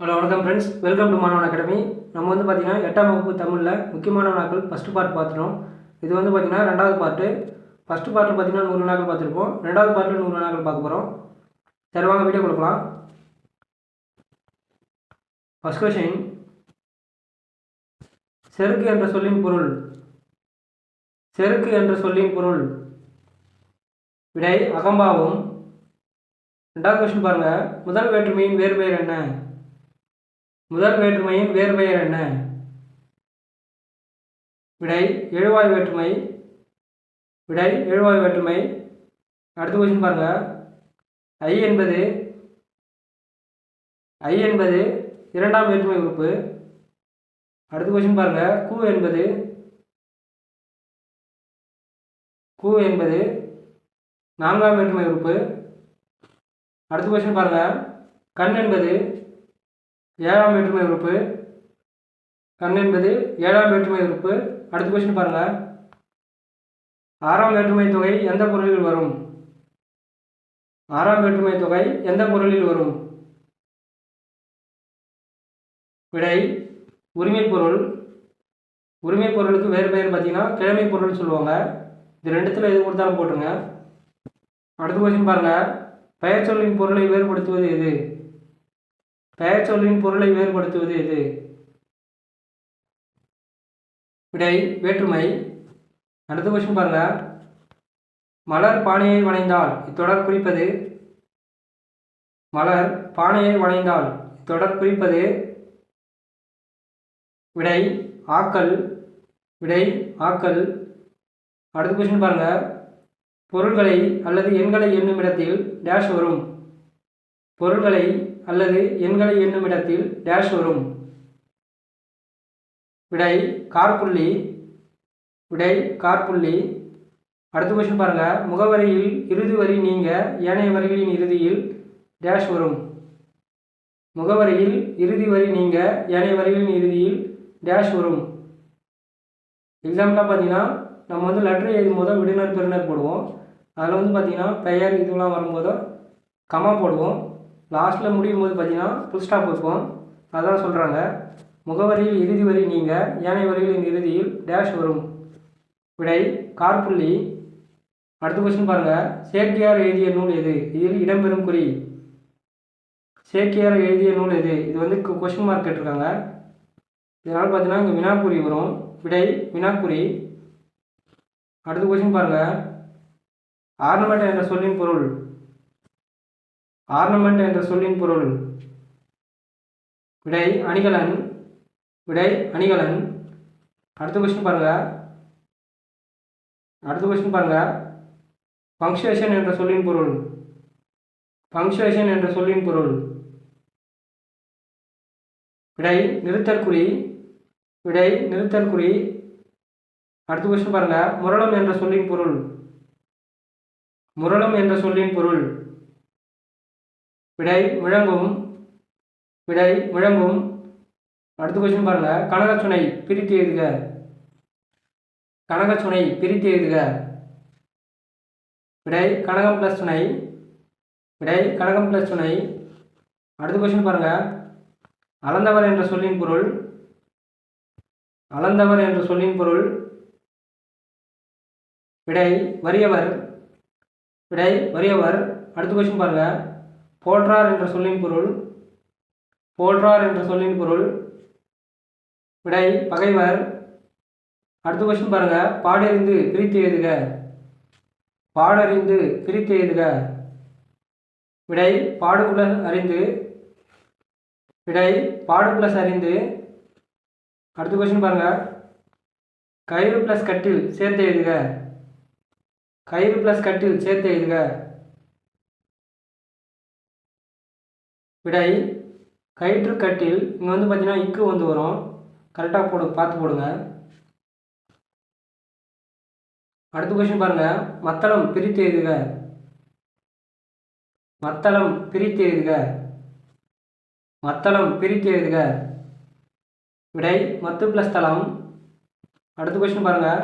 Hello வணக்கம் friends welcome to Manavan academy நம்ம வந்து பார்த்திங்கன்னா எட்டாம் வகுப்பு தமிழில் முக்கியமான வினாக்கள் ஃபஸ்ட்டு பார்ட் பார்த்துட்டோம். இது வந்து பார்த்திங்கன்னா ரெண்டாவது பார்ட்டு ஃபஸ்ட்டு பார்ட்டில் பார்த்திங்கன்னா நூறு வினாக்கள் பார்த்துருப்போம். ரெண்டாவது பார்ட்டில் நூறு வினாக்கள் பார்க்க போகிறோம் சரி வாங்க வீடியோ கொடுக்கலாம் ஃபஸ்ட் கொஷின் செருக்கு என்ற சொல்லின் பொருள். செருக்கு என்ற சொல்லின் பொருள். விடை அகம்பாவும். ரெண்டாவது கொஸ்டின் பாருங்கள் முதல் வேற்றுமையின் வேறு பெயர் என்ன? முதல் வேற்றுமையின் வேறுபெயர் என்ன? விடை எழுவாய் வேற்றுமை. விடை எழுவாய் வேற்றுமை. அடுத்த கொஸ்டின் பாருங்க. ஐ என்பது ஐ என்பது இரண்டாம் வேற்றுமை உறுப்பு. அடுத்த கொஸ்டின் பாருங்க. கு என்பது கு என்பது நான்காம் வேற்றுமை உறுப்பு. அடுத்த கொஸ்டின் பாருங்க. கண் என்பது ஏழாம் வேற்றுமை உறுப்பு கண் என்பது ஏழாம் வேற்றுமை உறுப்பு அடுத்த கொஸ்டின் பாருங்க. ஆறாம் வேற்றுமை தொகை எந்த பொருளில் வரும்? ஆறாம் வேற்றுமை தொகை எந்த பொருளில் வரும்? விடை உரிமை பொருள். உரிமை பொருளுக்கு வேறு பெயர் பார்த்தீங்கன்னா கிழமை பொருள்னு சொல்லுவாங்க. இது ரெண்டுத்தில் எது கொடுத்தாலும் போட்டுருங்க. அடுத்த கொஸ்டின் பாருங்கள் பெயர் சொல்லின் பொருளை வேறுபடுத்துவது எது? பெயர்ச்சொல்லின் பொருளை வேறுபடுத்துவது எது? விடை வேற்றுமை. அடுத்த கொஸ்டின் பாருங்க. மலர் பானையை வளைந்தால் இத்தொடர் குறிப்பது? மலர் பானையை வளைந்தால் இத்தொடர் குறிப்பது? விடை ஆக்கல் விடை ஆக்கல் அடுத்த கொஸ்டின் பாருங்க. பொருள்களை அல்லது எண்களை எண்ணும் இடத்தில் டேஷ் வரும். பொருள்களை அல்லது எண்களை எண்ணும் இடத்தில் டேஷ் வரும். விடை கார்புள்ளி விடை கார்புள்ளி அடுத்த கொஸ்டின் பாருங்கள் முகவரியில் இறுதி வரி நீங்கள் ஏனைய வரிகளின் இறுதியில் டேஷ் வரும். முகவரியில் இறுதி வரி நீங்கள் ஏனைய வரிகளின் இறுதியில் டேஷ் வரும். எக்ஸாம்பிளாக பார்த்தீங்கன்னா நம்ம வந்து லெட்டர் எழுதும் போது விடுநர் பெறுநர் போடுவோம். அதில் வந்து பார்த்தீங்கன்னா பெயர் இதெல்லாம் வரும்போது கமா போடுவோம். லாஸ்ட்டில் முடியும் போது பார்த்தீங்கன்னா ஃபுல் ஸ்டாப் வைப்போம் அதான் சொல்கிறாங்க முகவரியில் இறுதி வரி நீங்கள் ஏனைய வரிகளின் இறுதியில் டேஷ் வரும். விடை கார்புள்ளி. அடுத்த கொஸ்டின் பாருங்கள் சேக்கியார் எழுதிய நூல் எது? இதில் இடம்பெறும் குறி. சேக்கியார் எழுதிய நூல் எது? இது வந்து கொஸ்டின் மார்க் கேட்டிருக்காங்க. இதனால் பார்த்தீங்கன்னா இங்கே வினாக்குறி வரும். விடை வினாக்குறி. அடுத்த கொஸ்டின் பாருங்கள் ஆர்னமெண்ட் என்ற சொல்லின் பொருள். ஆர்னமெண்ட் என்ற சொல்லின் பொருள். விடை அணிகலன் விடை அணிகலன். அடுத்த கொஸ்டின் பாருங்க. அடுத்த கொஸ்டின் பாருங்க. பங்க்சுவேஷன் என்ற சொல்லின் பொருள். பங்க்சுவேஷன் என்ற சொல்லின் பொருள். விடை நிறுத்தற்குறி விடை நிறுத்தற்குறி அடுத்த கொஸ்டின் பாருங்க. முரளம் என்ற சொல்லின் பொருள். முரளம் என்ற சொல்லின் பொருள். விடை விளங்கும் விடை விளங்கும் அடுத்த கொஸ்டின் பாருங்க. கனகச்சுனை பிரித்து எழுதுக. கனகச்சுனை பிரித்து எழுதுக. விடை கனகம் ப்ளஸ் சுனை. விடை கனகம் ப்ளஸ் சுனை. அடுத்த கொஸ்டின் பாருங்க. அளந்தவர் என்ற சொல்லின் பொருள். அளந்தவர் என்ற சொல்லின் பொருள். விடை வறியவர். விடை வறியவர். அடுத்த கொஸ்டின் பாருங்க. போற்றார் என்ற சொல்லின் பொருள் போற்றார் என்ற சொல்லின் பொருள் விடை பகைவர். அடுத்த கொஸ்டின் பாருங்க. பாடறிந்து பிரித்து எழுதுக. பாடறிந்து பிரித்து எழுதுக. விடை பாடு பிளஸ் அறிந்து விடை பாடு பிளஸ் அறிந்து. அடுத்த கொஸ்டின் பாருங்க. கயிறு பிளஸ் கட்டில் சேர்த்து எழுதுக. கயிறு பிளஸ் கட்டில் சேர்த்து எழுதுக. விடை கயிற்று கட்டில் இங்கே வந்து பார்த்தீங்கன்னா இக்கு வந்து வரும். கரெக்டாக போடு பார்த்து போடுங்க. அடுத்த கொஸ்டின் பாருங்கள் மத்தளம் பிரித்து எழுதுக. மத்தளம் பிரித்து எழுதுக. மத்தளம் பிரித்து எழுதுக. விடை மத்து பிளஸ் தளம். அடுத்த கொஸ்டின் பாருங்கள்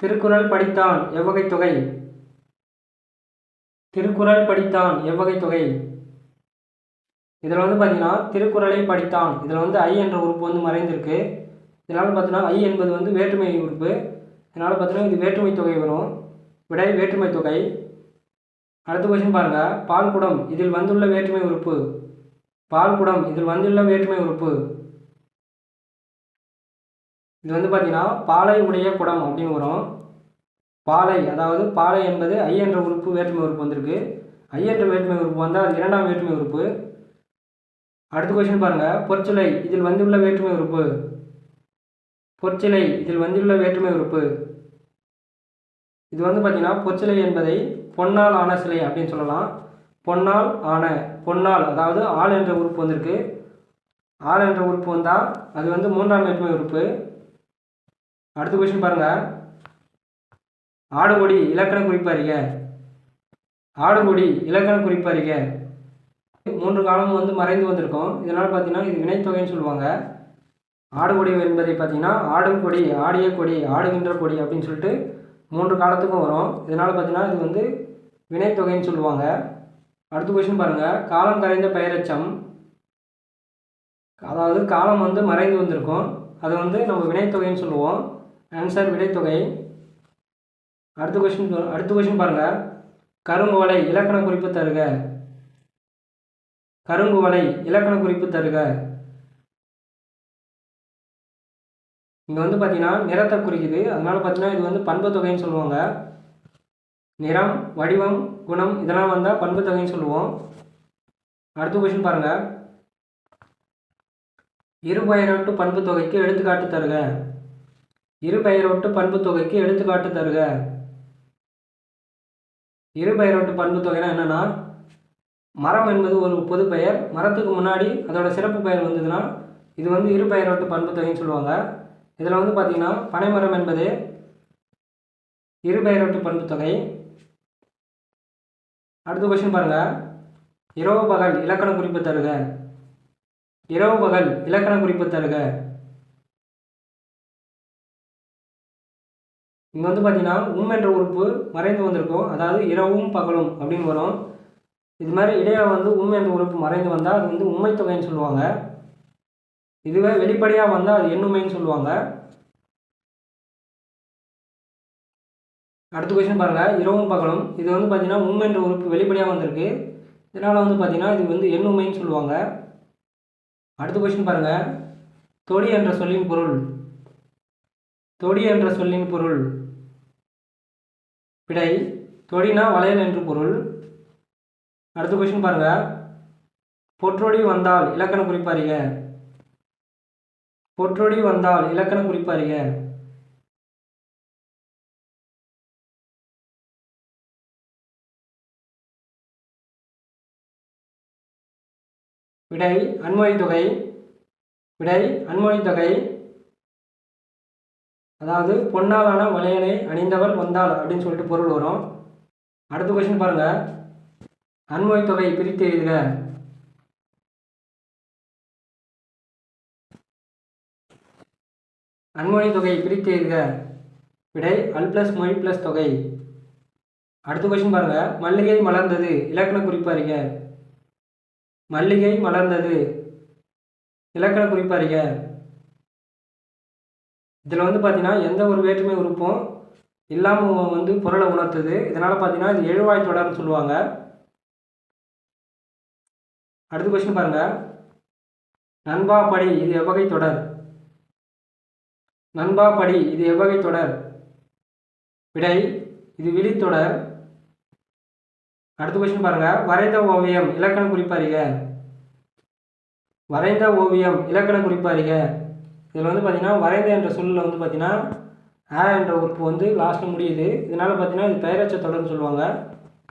திருக்குறள் படித்தான் எவ்வகை தொகை? திருக்குறள் படித்தான் எவ்வகை தொகை? இதில் வந்து பார்த்திங்கன்னா திருக்குறளை படித்தான். இதில் வந்து ஐ என்ற உறுப்பு வந்து மறைந்திருக்கு. இதனால் பார்த்தீங்கன்னா ஐ என்பது வந்து வேற்றுமை உறுப்பு. இதனால் பார்த்தீங்கன்னா இது வேற்றுமை தொகை வரும். விடை வேற்றுமை தொகை. அடுத்த கொஸ்டின் பாருங்கள் பால்குடம் இதில் வந்துள்ள வேற்றுமை உறுப்பு. பால்குடம் இதில் வந்துள்ள வேற்றுமை உறுப்பு. இது வந்து பார்த்திங்கன்னா பாலை உடைய குடம் அப்படின்னு வரும். பாலை அதாவது பாலை என்பது ஐ என்ற உறுப்பு வேற்றுமை உறுப்பு வந்திருக்கு. ஐ என்ற வேற்றுமை உறுப்பு வந்தால் அது இரண்டாம் வேற்றுமை உறுப்பு. அடுத்த கொஸ்டின் பாருங்கள் பொற்சிலை இதில் வந்துள்ள வேற்றுமை உறுப்பு. பொற்சிலை இதில் வந்துள்ள வேற்றுமை உறுப்பு. இது வந்து பார்த்தீங்கன்னா பொற்சிலை என்பதை பொன்னால் ஆன சிலை அப்படின்னு சொல்லலாம். பொன்னால் ஆன பொன்னால் அதாவது ஆள் என்ற உறுப்பு வந்திருக்கு. ஆள் என்ற உறுப்பு வந்தால் அது வந்து மூன்றாம் வேற்றுமை உறுப்பு. அடுத்த கொஸ்டின் பாருங்கள் ஆடுகொடி இலக்கண குறிப்பறிக ஆடுகொடி இலக்கண குறிப்பறிக மூன்று காலமும் வந்து மறைந்து வந்திருக்கும். இதனால் பார்த்தீங்கன்னா இது வினைத்தொகைன்னு சொல்லுவாங்க. ஆடுகொடி என்பதை பார்த்தீங்கன்னா ஆடும் கொடி ஆடிய கொடி ஆடுகின்ற கொடி அப்படின்னு சொல்லிட்டு மூன்று காலத்துக்கும் வரும். இதனால் பார்த்தீங்கன்னா இது வந்து வினைத்தொகைன்னு சொல்லுவாங்க. அடுத்த கொஸ்டின் பாருங்கள் காலம் கரைந்த பெயரச்சம். அதாவது காலம் வந்து மறைந்து வந்திருக்கும். அதை வந்து நம்ம வினைத்தொகைன்னு சொல்லுவோம். ஆன்சர் விடைத்தொகை அடுத்த கொஸ்டின் அடுத்த கொஸ்டின் பாருங்கள் கருங்குவலை இலக்கண குறிப்பு தருக. கருங்குவலை இலக்கண குறிப்பு தருக. இங்கே வந்து பார்த்தீங்கன்னா நிறத்தை குறிக்குது. அதனால பார்த்தீங்கன்னா இது வந்து பண்பு தொகைன்னு சொல்லுவாங்க. நிறம் வடிவம் குணம் இதெல்லாம் வந்தால் பண்பு தொகைன்னு சொல்லுவோம். அடுத்த கொஷின் பாருங்கள் இருபெயரொட்டு பண்பு தொகைக்கு எடுத்துக்காட்டு தருக. இருபெயரொட்டு பண்பு தொகைக்கு எடுத்துக்காட்டு தருக. இருபெயரொட்டு பண்பு தொகைனா என்னென்னா மரம் என்பது ஒரு பொது பெயர் மரத்துக்கு முன்னாடி அதோட சிறப்பு பெயர் வந்ததுன்னா இது வந்து இரு பெயரோட்டு பண்பு தொகைன்னு சொல்லுவாங்க. இதில் வந்து பார்த்திங்கன்னா பனைமரம் என்பது இரு பெயரோட்டு பண்பு தொகை. அடுத்த கொஸ்டின் பாருங்கள் இரவு பகல் இலக்கண குறிப்பு தருக. இரவு பகல் இலக்கண குறிப்பு தருக. இங்கே வந்து பார்த்தீங்கன்னா உம் என்ற உறுப்பு மறைந்து வந்திருக்கும். அதாவது இரவும் பகலும் அப்படின்னு வரும். இது மாதிரி இடையில வந்து உண்மை என்ற உறுப்பு மறைந்து வந்தால் அது வந்து உண்மை தொகைன்னு சொல்லுவாங்க. இதுவே வெளிப்படையாக வந்தால் அது எண்ணுமைன்னு சொல்லுவாங்க. அடுத்த கொஸ்டின் பாருங்கள் இரவும் பகலும். இது வந்து பார்த்தீங்கன்னா உண்மை என்ற உறுப்பு வெளிப்படையாக வந்திருக்கு. இதனால் வந்து பார்த்தீங்கன்னா இது வந்து எண்ணுமைன்னு சொல்லுவாங்க. அடுத்த கொஸ்டின் பாருங்கள் தொடி என்ற சொல்லின் பொருள். தொடி என்ற சொல்லின் பொருள். விடை தொடினா வளையல் என்று பொருள். அடுத்த கொஸ்டின் பாருங்க. பொற்றொடி வந்தால் இலக்கண குறிப்பாருங்க. பொற்றொடி வந்தால் இலக்கண குறிப்பாருங்க. விடை அன்மொழித்தொகை விடை அன்மொழித்தொகை அதாவது பொன்னாலான வளையனை அணிந்தவள் வந்தாள் அப்படின்னு சொல்லிட்டு பொருள் வரும். அடுத்த கொஸ்டின் பாருங்கள் அன்மொழி தொகை பிரித்து எழுதுக. அன்மொழி தொகை பிரித்து எழுதுக. விடை அல் பிளஸ் மொழி பிளஸ் தொகை. அடுத்த கொஸ்டின் பாருங்கள் மல்லிகை மலர்ந்தது. இலக்கண குறிப்பாருங்க மல்லிகை மலர்ந்தது. இலக்கண குறிப்பாருங்க இதில் வந்து பார்த்தீங்கன்னா எந்த ஒரு வேற்றுமை உறுப்பும் இல்லாமல் வந்து பொருளை உணர்த்துது. இதனால் பார்த்தீங்கன்னா இது எழுவாய் தொடர்னு சொல்லுவாங்க. அடுத்த கொஸ்டின் பாருங்கள் நண்பா படி இது எவ்வகை தொடர்? நண்பா படி இது எவ்வகை தொடர்? விடை இது விழித்தொடர் அடுத்த கொஸ்டின் பாருங்கள் வரைந்த ஓவியம் இலக்கண குறிப்பாருங்க வரைந்த ஓவியம் இலக்கண குறிப்பாருங்க இதில் வந்து பார்த்தீங்கன்னா வரைந்த என்ற சொல்லில் வந்து பார்த்தீங்கன்னா ஆ என்ற உறுப்பு வந்து லாஸ்ட்டில் முடியுது. இதனால் பார்த்தீங்கன்னா இது பெயரச்ச தொடர்னு சொல்லுவாங்க.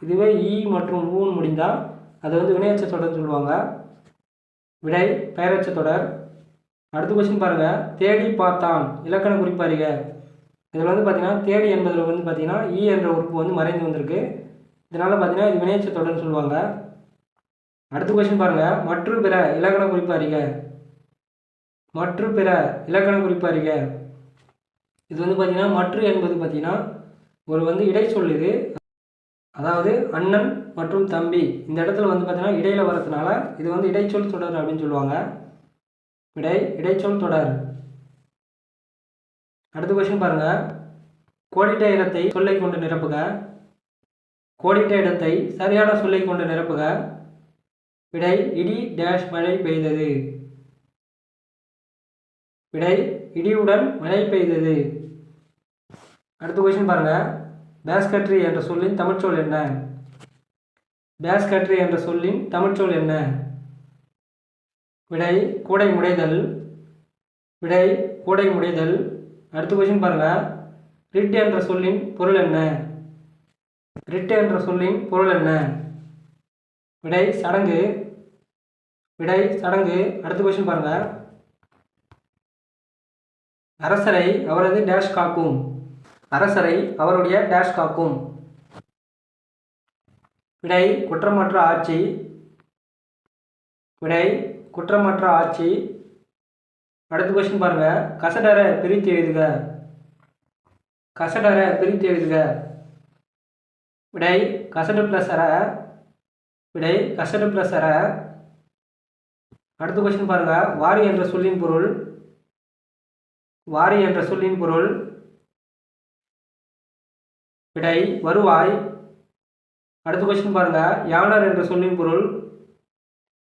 இதுவே ஈ மற்றும் ஊன்னு முடிந்தால் அது வந்து வினையச்ச தொடர்னு சொல்லுவாங்க. விடை பெயரச்ச தொடர். அடுத்த கொஸ்டின் பாருங்கள் தேடி பார்த்தான். இலக்கண குறிப்பாருங்க இதில் வந்து பார்த்தீங்கன்னா தேடி என்பதில் வந்து பார்த்தீங்கன்னா ஈ e என்ற உறுப்பு வந்து மறைந்து வந்திருக்கு. இதனால் பார்த்தீங்கன்னா இது வினையச்ச தொடர்னு சொல்லுவாங்க. அடுத்த கொஸ்டின் பாருங்கள் மற்ற பிற இலக்கண குறிப்பாருங்க மற்ற பிற இலக்கண குறிப்பாருங்க இது வந்து பார்த்திங்கன்னா மற்ற என்பது பார்த்திங்கன்னா ஒரு வந்து இடை சொல் இது. அதாவது அண்ணன் மற்றும் தம்பி இந்த இடத்துல வந்து பார்த்தீங்கன்னா இடையில வரதுனால இது வந்து இடைச்சொல் தொடர் அப்படின்னு சொல்லுவாங்க. விடை இடைச்சொல் தொடர். அடுத்த கொஸ்டின் பாருங்க. கோடிட்ட இடத்தை சொல்லை கொண்டு நிரப்புக. கோடிட்ட இடத்தை சரியான சொல்லை கொண்டு நிரப்புக. விடை இடி டேஷ் மழை பெய்தது. விடை இடியுடன் மழை பெய்தது. அடுத்த கொஸ்டின் பாருங்கள் பேஸ்கட்ரி என்ற சொல்லின் தமிழ்ச்சொல் என்ன? பேஸ்கட்ரி என்ற சொல்லின் தமிழ்ச்சொல் என்ன? விடை கூடை முடைதல் விடை கூடை முடைதல் அடுத்த கொஸ்டின் பாருங்க. ரிட் என்ற சொல்லின் பொருள் என்ன? ரிட் என்ற சொல்லின் பொருள் என்ன? விடை சடங்கு. விடை சடங்கு. அடுத்த கொஸ்டின் பாருங்க. அரசரை அவரது டேஷ் காக்கும். அரசரை அவருடைய டேஷ் காக்கும். விடை குற்றமற்ற ஆட்சி. விடை குற்றமற்ற ஆட்சி. அடுத்த கொஸ்டின் பாருங்க. கசடர பிரித்து எழுதுக. கசடர பிரித்து எழுதுக. விடை கசடு ப்ளஸ் அற விடை கசடு ப்ளஸ் அற அடுத்த கொஸ்டின் பாருங்க. வாரி என்ற சொல்லின் பொருள். வாரி என்ற சொல்லின் பொருள். விடை வருவாய். அடுத்த கொஸ்டின் பாருங்க. யானர் என்ற சொல்லின் பொருள்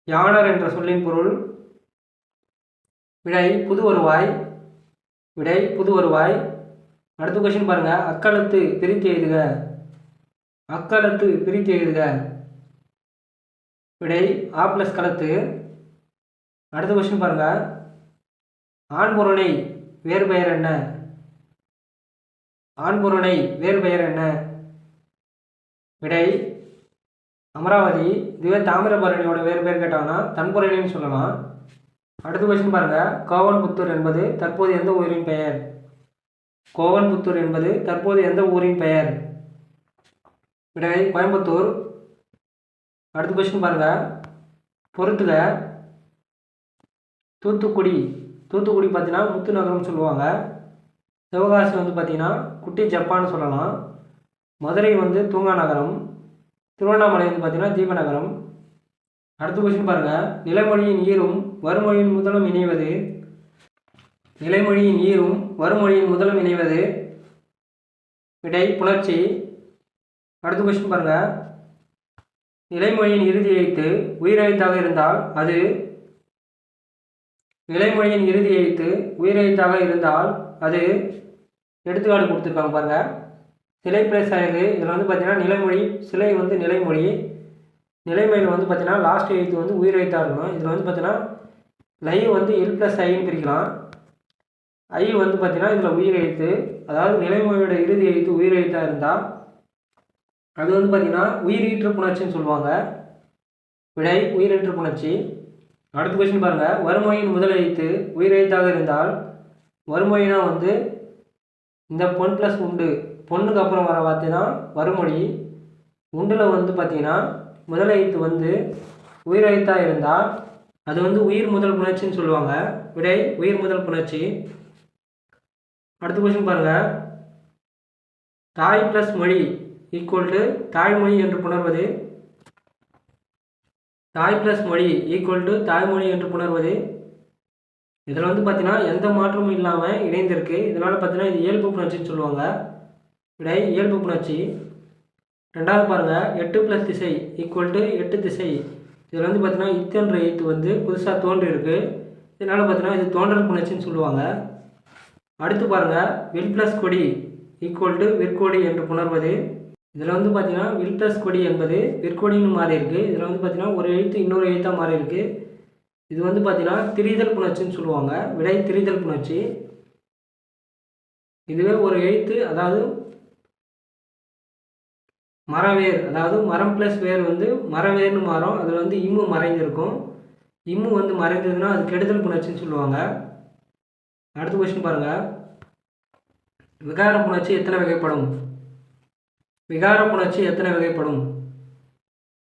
யானர் என்ற சொல்லின் பொருள் விடை புது வருவாய் விடை புது வருவாய். அடுத்த கொஸ்டின் பாருங்க. அக்களத்து பிரித்து எழுதுக. அக்களத்து பிரித்து எழுதுக. விடை ஆ ப்ளஸ் களத்து அடுத்த கொஸ்டின் பாருங்க. ஆண்பொருணை வேறு பெயர் என்ன? ஆண்பொருணை வேறு பெயர் என்ன? விடை அமராவதி இதுவே தாமிரபரணியோட வேறு பேர் கேட்டாங்கன்னா தன்புரணின்னு சொல்லலாம். அடுத்த கொஸ்டின் பாருங்க. கோவன்புத்தூர் என்பது தற்போது எந்த ஊரின் பெயர்? கோவன் புத்தூர் என்பது தற்போது எந்த ஊரின் பெயர்? விடை கோயம்புத்தூர். அடுத்த கொஸ்டின் பாருங்க. பொறுத்துக. தூத்துக்குடி. தூத்துக்குடி பார்த்தீங்கன்னா முத்து நகரம்னு சொல்லுவாங்க. சிவகாசி வந்து பார்த்தீங்கன்னா குட்டி ஜப்பான்னு சொல்லலாம். மதுரை வந்து தூங்கா நகரம் திருவண்ணாமலை வந்து பார்த்தீங்கன்னா தீபநகரம் அடுத்த கொஸ்டின் பாருங்கள் நிலைமொழியின் ஈரும் வறுமொழியின் முதலும் இணைவது. நிலைமொழியின் ஈரும் வறுமொழியின் முதலும் இணைவது. விடை புணர்ச்சி. அடுத்த கொஸ்டின் பாருங்கள் நிலைமொழியின் இறுதி எழுத்து உயிரெழுத்தாக இருந்தால் அது நிலைமொழியின் இறுதி எழுத்து உயிரெழுத்தாக இருந்தால் அது எடுத்துக்காட்டு கொடுத்துருக்காங்க பாருங்கள் சிலை பிளஸ் அழகு இதில் வந்து பார்த்தீங்கன்னா நிலைமொழி சிலை வந்து நிலைமொழி. நிலைமையில் வந்து பார்த்தீங்கன்னா லாஸ்ட் எழுத்து வந்து உயிர் எழுத்தாக இருக்கணும். இதில் வந்து பார்த்தீங்கன்னா லை வந்து எல் ப்ளஸ் ஐன்னு பிரிக்கலாம். ஐ வந்து பார்த்தீங்கன்னா இதில் உயிர் எழுத்து. அதாவது நிலைமொழியோட இறுதி எழுத்து உயிர் எழுத்தாக இருந்தால் அது வந்து பார்த்தீங்கன்னா உயிரீற்று புணர்ச்சின்னு சொல்லுவாங்க. விடை உயிரீற்று புணர்ச்சி. அடுத்த கொஸ்டின் பாருங்கள் வறுமொழியின் முதல் எழுத்து உயிர் எழுத்தாக இருந்தால் வறுமொழினா வந்து இந்த பொன் ப்ளஸ் உண்டு. பொண்ணுக்கு அப்புறம் வர வார்த்தை தான் வறுமொழி. உண்டில் வந்து பார்த்தீங்கன்னா முதல் எழுத்து வந்து உயிர் எழுத்தாக இருந்தால் அது வந்து உயிர் முதல் புணர்ச்சின்னு சொல்லுவாங்க. விடை உயிர் முதல் புணர்ச்சி. அடுத்த கொஸ்டின் பாருங்கள் தாய் ப்ளஸ் மொழி ஈக்குவல் டு தாய்மொழி என்று புணர்வது. தாய் ப்ளஸ் மொழி ஈக்குவல் டு தாய்மொழி என்று புணர்வது. இதில் வந்து பார்த்தீங்கன்னா எந்த மாற்றமும் இல்லாமல் இணைந்திருக்கு. இதனால் பார்த்தீங்கன்னா இது இயல்பு புணர்ச்சின்னு சொல்லுவாங்க. விடை இயல்பு புணர்ச்சி. ரெண்டாவது பாருங்கள் எட்டு ப்ளஸ் திசை ஈக்குவல் டு எட்டு திசை. இதில் வந்து பார்த்தீங்கன்னா இத்தன்ற எழுத்து வந்து புதுசாக தோன்றியிருக்கு இதனால் பார்த்தீங்கன்னா இது தோன்றல் புணர்ச்சின்னு சொல்லுவாங்க. அடுத்து பாருங்கள் வில் ப்ளஸ் கொடி ஈக்குவல் டு விற்கொடி என்று புணர்வது. இதில் வந்து பார்த்தீங்கன்னா வில் ப்ளஸ் கொடி என்பது விற்கொடின்னு மாறி இருக்குது இதில் வந்து பார்த்தீங்கன்னா ஒரு எழுத்து இன்னொரு எழுத்தாக மாறி இருக்குது இது வந்து பார்த்தீங்கன்னா திரிதல் புணர்ச்சின்னு சொல்லுவாங்க. விடை திரிதல் புணர்ச்சி. இதுவே ஒரு எழுத்து அதாவது மரவேர் அதாவது மரம் ப்ளஸ் வேர் வந்து மரவேர்னு மாறும். அதில் வந்து இம்மு மறைந்திருக்கும் இம்மு வந்து மறைந்ததுன்னா அது கெடுதல் புணர்ச்சின்னு சொல்லுவாங்க. அடுத்த கொஸ்டின் பாருங்கள் விகார புணர்ச்சி எத்தனை வகைப்படும்? விகார புணர்ச்சி எத்தனை வகைப்படும்?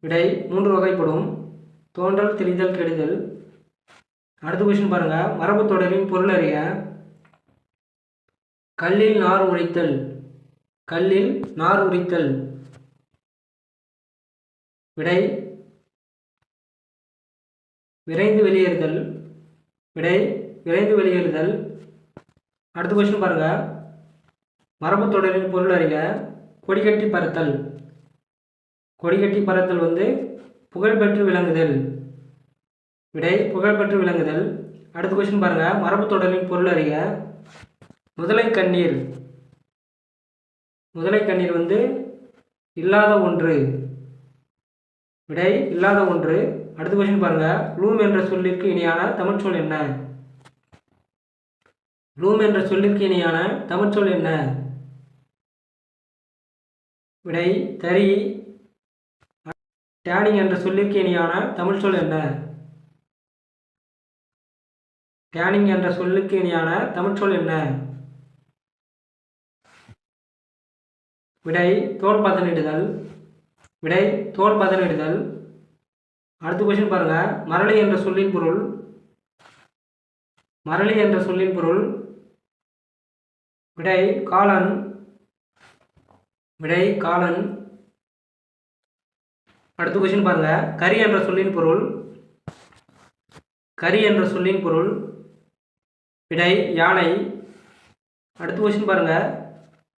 விடை மூன்று வகைப்படும். தோன்றல் திரிதல் கெடுதல். அடுத்த கொஸ்டின் பாருங்கள் மரபு தொடரின் பொருள் அறிய கல்லில் நார் உரைத்தல். கல்லில் நார் உரித்தல். விடை விரைந்து வெளியேறுதல். விடை விரைந்து வெளியேறுதல். அடுத்த கொஸ்டின் பாருங்க. மரபுத் தொடரின் பொருள் அறிக கொடிகட்டி பறத்தல். கொடிகட்டி பறத்தல் வந்து புகழ்பெற்று விளங்குதல். விடை புகழ்பெற்று விளங்குதல். அடுத்த கொஸ்டின் பாருங்கள் மரபுத் தொடரின் பொருள் அறிக. முதலை கண்ணீர். முதலை கண்ணீர் வந்து இல்லாத ஒன்று. விடை இல்லாத ஒன்று. அடுத்த கொஸ்டின் பாருங்கள் ப்ளூம் என்ற சொல்லிற்கு இணையான தமிழ்ச்சொல் என்ன? ப்ளூம் என்ற சொல்லிற்கு இணையான தமிழ்ச்சொல் என்ன? விடை தறி. டேனிங் என்ற சொல்லிற்கு இணையான தமிழ்ச்சொல் என்ன? ஸ்கேனிங் என்ற சொல்லுக்கு இணையான தமிழ்ச்சொல் என்ன? விடை தோல் பதனிடுதல். விடை தோல் பதனிடுதல். அடுத்த கொஸ்டின் பாருங்க. மரளி என்ற சொல்லின் பொருள். மரளி என்ற சொல்லின் பொருள். விடை காலன். விடை காலன். அடுத்த கொஸ்டின் பாருங்க. கரி என்ற சொல்லின் பொருள். கரி என்ற சொல்லின் பொருள். விடை யானை. அடுத்த கொஸ்டின் பாருங்க.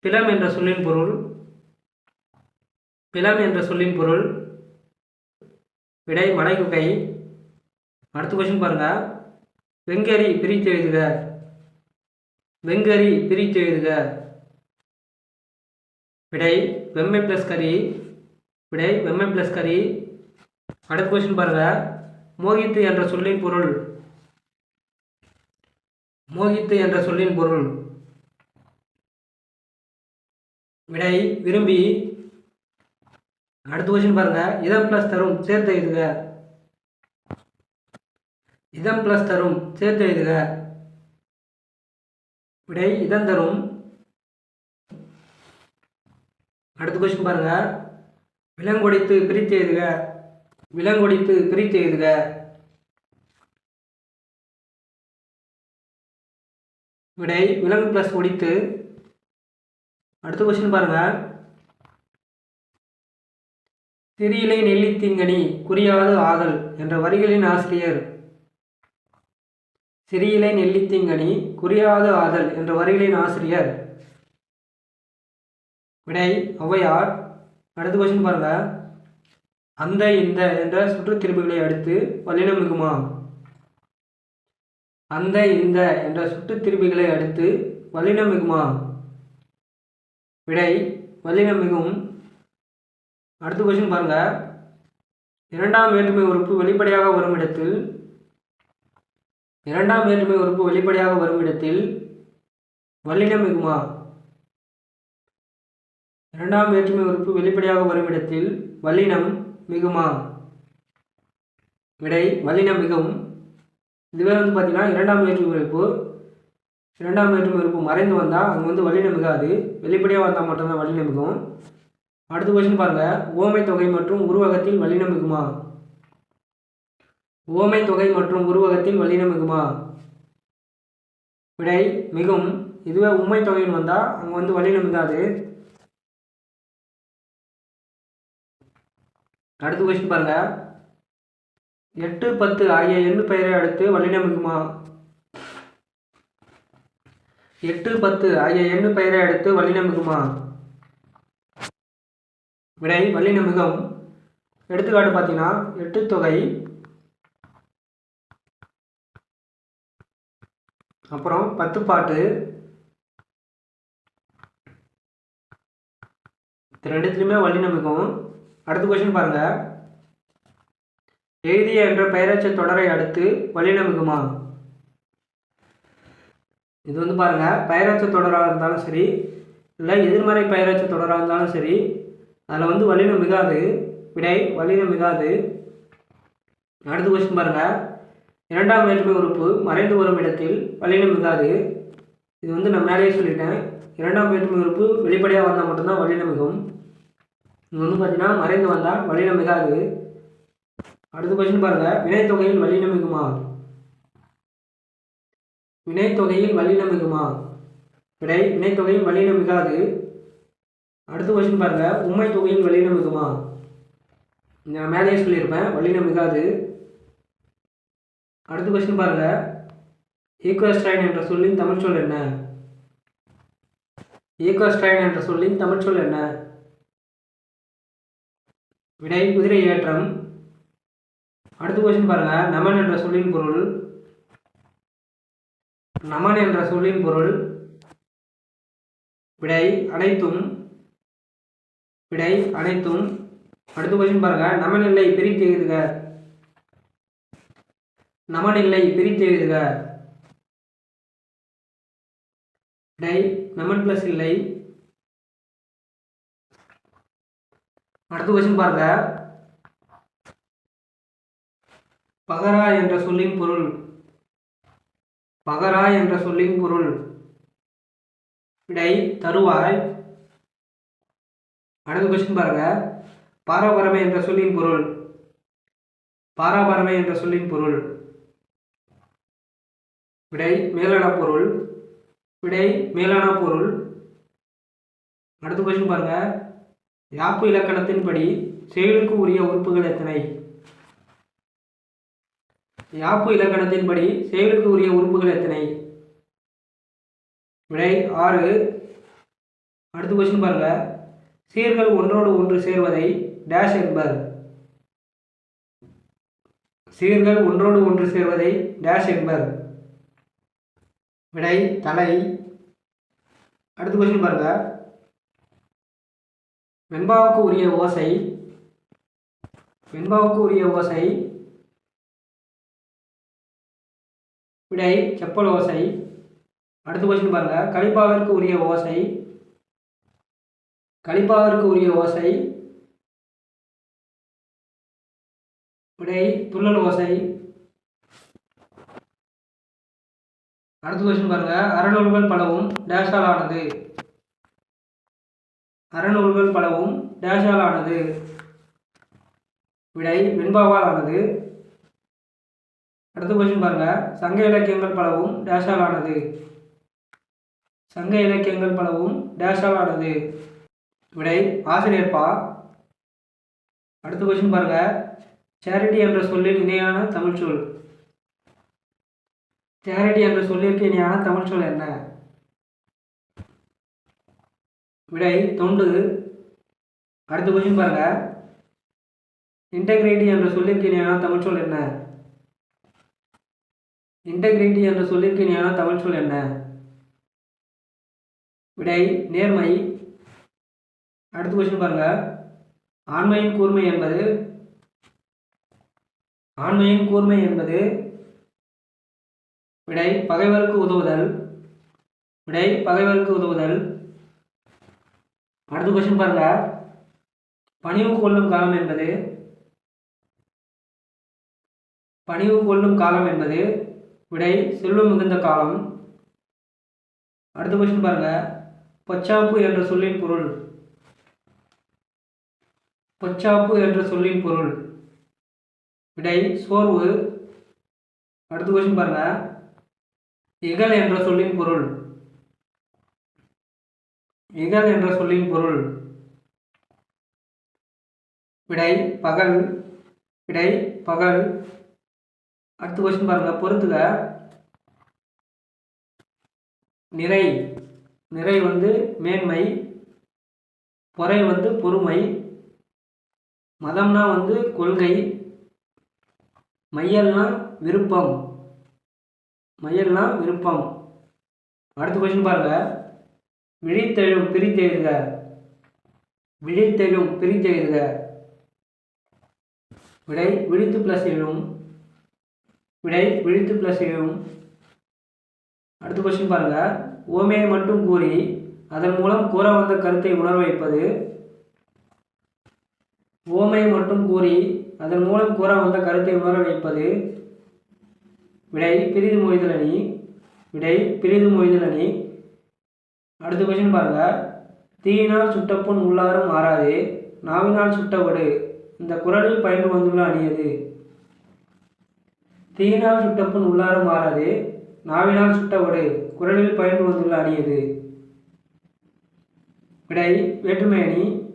பிலம் என்ற சொல்லின் பொருள். பிலம் என்ற சொல்லின் பொருள். விடை மலைக்குகை அடுத்த கொஸ்டின் பாருங்க. வெங்கரி பிரித்து எழுதுக. வெங்கரி பிரித்து எழுதுக. விடை வெம்மை ப்ளஸ் கறி. விடை வெம்மை ப்ளஸ் கறி. அடுத்த கொஸ்டின் பாருங்க. மோகித்து என்ற சொல்லின் பொருள். மோகித்து என்ற சொல்லின் பொருள். விடை விரும்பி. அடுத்த கொஸ்டின் பாருங்க. இதம் பிளஸ் தரும் சேர்த்து எழுதுக. இதம் பிளஸ் தரும் சேர்த்து எழுதுக. விடை இதம் தரும். அடுத்த கொஸ்டின் பாருங்க. விலங்கொடித்து பிரித்து எழுதுக. விலங்கொடித்து பிரித்து எழுதுக. விடை விலங்கு ப்ளஸ் ஒடித்து அடுத்த கொஸ்டின் பாருங்க. திரியிலை நெல்லித்திங்கனி குறியாது ஆதல் என்ற வரிகளின் ஆசிரியர். சிறியிலை நெல்லித்திங்கனி குறியாது ஆதல் என்ற வரிகளின் ஆசிரியர். விடை ஔவையார். அடுத்த கொஸ்டின் பாருங்க. அந்த இந்த என்ற சுற்றுத் திருப்புகளை அடுத்து வல்லினம் மிகுமா அந்த இந்த என்ற சுட்டு திருப்பிகளை அடுத்து வல்லினம் விடை வல்லினம் அடுத்த கொஸ்டின் பாருங்க. இரண்டாம் வேற்றுமை உறுப்பு வெளிப்படையாக வரும் இடத்தில் இரண்டாம் வேற்றுமை உறுப்பு வெளிப்படையாக வரும் இடத்தில் வல்லினமிகுமா இரண்டாம் வேற்றுமை உறுப்பு வெளிப்படையாக வரும் இடத்தில் வல்லினம் மிகுமா விடை வல்லினம் மிகும் இதுவே வந்து பார்த்தீங்கன்னா இரண்டாம் வேற்றுமை உறுப்பு இரண்டாம் வேற்றுமை உறுப்பு மறைந்து வந்தால் அங்கே வந்து வழி மிகாது வெளிப்படையாக வந்தால் மட்டும்தான் வழி மிகும் அடுத்த கொஸ்டின் பாருங்க. ஓமை தொகை மற்றும் உருவகத்தில் வழி மிகுமா ஓமை தொகை மற்றும் உருவகத்தில் வழி மிகுமா விடை மிகும். இதுவே உண்மை தொகைன்னு வந்தால் அங்கே வந்து வழி மிகாது அடுத்த கொஸ்டின் பாருங்கள் எட்டு பத்து ஆகிய எண் பெயரை அடுத்து வல்லினம் எட்டு பத்து ஆகிய எண் பெயரை அடுத்து வல்லினம் விடை வல்லினம் எடுத்துக்காட்டு பார்த்தீங்கன்னா எட்டு தொகை. அப்புறம் பத்து பாட்டு. இது ரெண்டுத்துலையுமே வல்லினம் அடுத்த கொஸ்டின் பாருங்கள் எழுதிய என்ற பெயரச்ச தொடரை அடுத்து வழிநமிகுமா இது வந்து பாருங்க பெயரச்ச தொடராக இருந்தாலும் சரி இல்லை எதிர்மறை பெயரச்ச தொடராக இருந்தாலும் சரி அதில் வந்து வலினம் மிகாது விடை வலினம் மிகாது அடுத்த கொஸ்டின் பாருங்க இரண்டாம் வேற்றுமை உறுப்பு மறைந்து வரும் இடத்தில் வலினம் மிகாது இது வந்து நான் மேலேயே சொல்லிட்டேன் இரண்டாம் வேற்றுமை உறுப்பு வெளிப்படையாக வந்தால் மட்டும்தான் வல்லினம் மிகும் இது வந்து பார்த்தீங்கன்னா மறைந்து வந்தால் வலினம் மிகாது அடுத்த கொஸ்டின் பாருங்க. வினைத்தொகையில் வல்லினம் வினைத்தொகையில் வல்லினம் விடை வினைத்தொகையில் வல்லினம் மிகாது அடுத்த கொஸ்டின் பாருங்க. உண்மை தொகையில் வல்லினம் நான் மேலேயே சொல்லியிருப்பேன். வல்லினம் அடுத்த கொஸ்டின் பாருங்கள் ஈக்குவஸ்ட்ரைன் என்ற சொல்லின் தமிழ்ச்சொல் என்ன? ஈக்குவஸ்ட்ரைன் என்ற சொல்லின் தமிழ்ச்சொல் என்ன? விடை குதிரை ஏற்றம். அடுத்த கொஸ்டின் பாருங்க. நமன் என்ற சொல்லின் பொருள் நமன் என்ற சொல்லின் பொருள் விடை அனைத்தும் விடை அனைத்தும். அடுத்த கொஸ்டின் பாருங்க. நமன் இல்லை பிரித்து எழுதுக. நமன் இல்லை பிரித்து எழுதுக. விடை நமன் பிளஸ் இல்லை. அடுத்த கொஸ்டின் பாருங்க. பகரா என்ற சொல்லின் பொருள். பகரா என்ற சொல்லின் பொருள். விடை தருவாய். அடுத்த கொஸ்டின் பாருங்க. பாராபரமை என்ற சொல்லின் பொருள். பாராபரமை என்ற சொல்லின் பொருள். விடை மேலான பொருள். விடை மேலான பொருள். அடுத்த கொஸ்டின் பாருங்க. யாப்பு இலக்கணத்தின்படி செயலுக்கு உரிய உறுப்புகள் எத்தனை? யாப்பு இலக்கணத்தின்படி செயலுக்கு உரிய உறுப்புகள் எத்தனை? விடை ஆறு. அடுத்த கொஸ்டின் பாருங்க. சீர்கள் ஒன்றோடு ஒன்று சேர்வதை டேஷ் என்பர். சீர்கள் ஒன்றோடு ஒன்று சேர்வதை டேஷ் என்பர். விடை தலை. அடுத்த கொஸ்டின் பாருங்க. வெண்பாவுக்கு உரிய ஓசை. வெண்பாவுக்கு உரிய ஓசை விடை செப்பல் ஓசை. அடுத்த கொஸ்டின் பாருங்க. கலிப்பாவிற்கு உரிய ஓசை. கலிப்பாவிற்கு உரிய ஓசை. விடை துள்ளல் ஓசை. அடுத்த கொஸ்டின் பாருங்க. அறநூல்கள் பலவும் டேஷால் ஆனது. அறநூல்கள் பலவும் டேஷால் ஆனது. விடை வெண்பாவால் ஆனது. அடுத்த கொஸ்டின் பாருங்க. சங்க இலக்கியங்கள் பலவும் டேஷால் ஆனது. சங்க இலக்கியங்கள் பலவும் டேஷால் ஆனது. விடை ஆசிரியர் பா. அடுத்த கொஸ்டின் பாருங்க. சேரிட்டி என்ற சொல்லின் இணையான தமிழ் சொல். சேரிட்டி என்ற சொல்லிற்கு இணையான தமிழ் சொல் என்ன? விடை தொண்டு. அடுத்த கொஸ்டின் பாருங்க. இன்டெகிரிட்டி என்ற சொல்லிற்கு இணையான தமிழ் சொல் என்ன? இன்டெகிரிட்டி என்ற சொல்லிற்கு இணையான தமிழ் சொல் என்ன? விடை நேர்மை. அடுத்த கொஸ்டின் பாருங்க. ஆண்மையின் கூர்மை என்பது ஆண்மையின் கூர்மை என்பது விடை பகைவருக்கு உதவுதல். விடை பகைவருக்கு உதவுதல். அடுத்த கொஸ்டின் பாருங்க. பணிவு கொள்ளும் காலம் என்பது பணிவு கொள்ளும் காலம் என்பது விடை செல்வம் மிகுந்த காலம். அடுத்த கொஸ்டின் பாருங்க. பொச்சாப்பு என்ற சொல்லின் பொருள். பொச்சாப்பு என்ற சொல்லின் பொருள். விடை சோர்வு. அடுத்த கொஸ்டின் பாருங்க. இகல் என்ற சொல்லின் பொருள். இகல் என்ற சொல்லின் பொருள். விடை பகல். விடை பகல். அடுத்த கொஸ்டின் பாருங்க. பொறுத்துக. நிறை. நிறை வந்து மேன்மை. பொறை வந்து பொறுமை. மதம்னா வந்து கொள்கை. மையல்னா விருப்பம். மையல்னா விருப்பம். அடுத்த கொஸ்டின் பாருங்க. விழித்தெழும் பிரித்தெழுக. விழித்தெழும் பிரித்தெழுக. விடை விழித்து பிளஸ் எழும். விடை விழித்து பிளஸ் எழும் அடுத்த கொஸ்டின் பாருங்க. ஓமையை மட்டும் கூறி அதன் மூலம் கூற வந்த கருத்தை உணர வைப்பது. ஓமையை மட்டும் கூறி அதன் மூலம் கூற வந்த கருத்தை உணர வைப்பது. விடை பிரிது மொய்தல் அணி. விடை பிரிது மொய்தல் அணி. அடுத்த கொஸ்டின் பாருங்க. தீயினால் சுட்டப்புண் உள்ளாரும் மாறாது நாவினால் சுட்டவடு இந்த குரலில் பயின்று வந்துள்ள அணியது தீயினால் சுட்டப்புண் உள்ளாரும் மாறாது நாவினால் சுட்ட ஒடு குரலில் பயின்று வந்துள்ள அணியது. விடை வேற்றுமை அணி.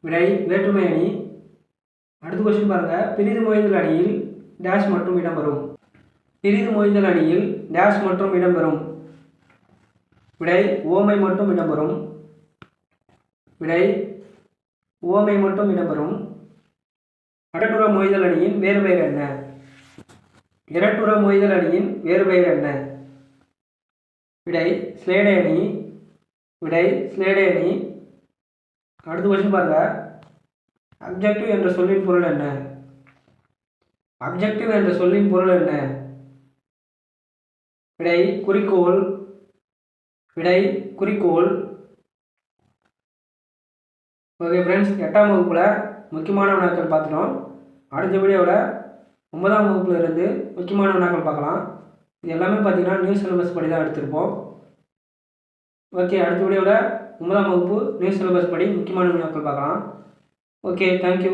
விடை வேற்றுமை அணி. அடுத்த கொஸ்டின் பாருங்க. பிரிது மொய்தல் அணியில் டேஷ் மற்றும் இடம்பெறும். பிரிது மொய்தல் அணியில் டேஷ் மற்றும் இடம்பெறும். விடை ஓமை மட்டும் இடம்பெறும். விடை ஓமை மட்டும் இடம்பெறும். அடட்டுற மொய்தல் அணியின் வேறு பெயர் என்ன? இரட்டுற மொய்தல் அணியின் வேறு பெயர் என்ன? விடை ஸ்லேடை அணி. விடை ஸ்லேடை அணி. அடுத்த கொஸ்டின் பாருங்க. அப்ஜெக்டிவ் என்ற சொல்லின் பொருள் என்ன? அப்ஜெக்டிவ் என்ற சொல்லின் பொருள் என்ன? விடை குறிக்கோள். விடை குறிக்கோள். ஓகே ஃப்ரெண்ட்ஸ் எட்டாம் வகுப்பில் முக்கியமான வினாக்கள் பார்த்துட்டோம். அடுத்த வீடியோவில் ஒன்பதாம் வகுப்பில் இருந்து முக்கியமான வினாக்கள் பார்க்கலாம். இது எல்லாமே பார்த்தீங்கன்னா நியூஸ் சிலபஸ் படி தான் எடுத்திருப்போம். ஓகே அடுத்த வீடியோவில் ஒன்பதாம் வகுப்பு நியூஸ் சிலபஸ் படி முக்கியமான வினாக்கள் பார்க்கலாம். Okay thank you